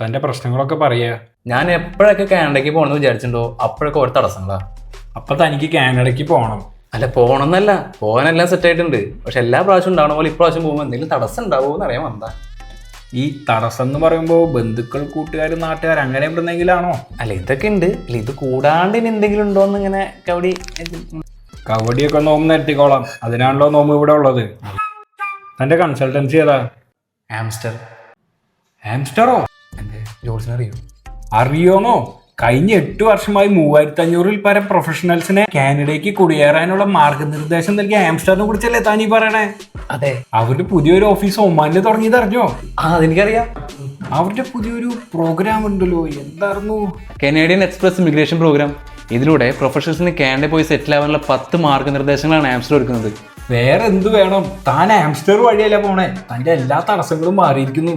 തന്റെ പ്രശ്നങ്ങളൊക്കെ പറയാ. ഞാൻ എപ്പോഴൊക്കെ കാനഡയ്ക്ക് പോകണമെന്ന് വിചാരിച്ചിട്ടുണ്ടോ? അപ്പോഴൊക്കെ ഒരു തടസ്സങ്ങളാ. അപ്പൊ തനിക്ക് കാനഡയ്ക്ക് പോകണം അല്ല പോകണമെന്നല്ല പോകാനെല്ലാം സെറ്റ് ആയിട്ടുണ്ട്. പക്ഷെ എല്ലാ പ്രാവശ്യം ഉണ്ടാവണ പോലെ ഇപ്രാവശ്യം പോകുമ്പോൾ എന്തെങ്കിലും തടസ്സം ഉണ്ടാവുമോ എന്ന് അറിയാൻ വന്നതാ. ഈ തടസ്സം എന്ന് പറയുമ്പോൾ ബന്ധുക്കൾ കൂട്ടുകാർ നാട്ടുകാർ അങ്ങനെ എവിടുന്നെങ്കിലാണോ? അല്ല ഇതൊക്കെ ഉണ്ട്. അല്ല ഇത് കൂടാണ്ട് ഇനി എന്തെങ്കിലും ഉണ്ടോ എന്ന് ഇങ്ങനെ കവടി കവടിയൊക്കെ നോമ്പ് നിരത്തിക്കോളാം. അതിനാണല്ലോ നോമ്പ് ഇവിടെ ഉള്ളത്. തന്റെ കൺസൾട്ടൻസി ഏതാ? ആംസ്റ്റർ ആംസ്റ്ററോ ജോൾസിനെ അറിയോ അറിയോന്നോ? കഴിഞ്ഞ എട്ട് വർഷമായി മൂവായിരത്തി അഞ്ഞൂറിൽ പരം പ്രൊഫഷണൽസിനെ കാനഡയ്ക്ക് കുടിയേറാനുള്ള മാർഗനിർദ്ദേശം നൽകിയ ഹാംസ്റ്ററിനെ കുറിച്ചല്ലേ താനീ പറയണേ? അതെ. അവരുടെ പുതിയൊരു ഓഫീസ് ഒമാനിൽ തുടങ്ങിയത് അറിഞ്ഞോ? ആ അതെനിക്കറിയാം. അവരുടെ പുതിയൊരു പ്രോഗ്രാം ഉണ്ടല്ലോ എന്തായിരുന്നു കനേഡിയൻ എക്സ്പ്രസ് ഇമിഗ്രേഷൻ പ്രോഗ്രാം. ഇതിലൂടെ പ്രൊഫഷണൽസിന് കാനഡ പോയി സെറ്റിൽ ആവാനുള്ള പത്ത് മാർഗനിർദ്ദേശങ്ങളാണ് ആംസ്റ്റർ ഒരുക്കുന്നത്. വേറെ എന്ത് വേണം? താൻ ആംസ്റ്റർ വഴിയല്ല പോണേ. തന്റെ എല്ലാ തടസ്സങ്ങളും മാറിയിരിക്കുന്നു.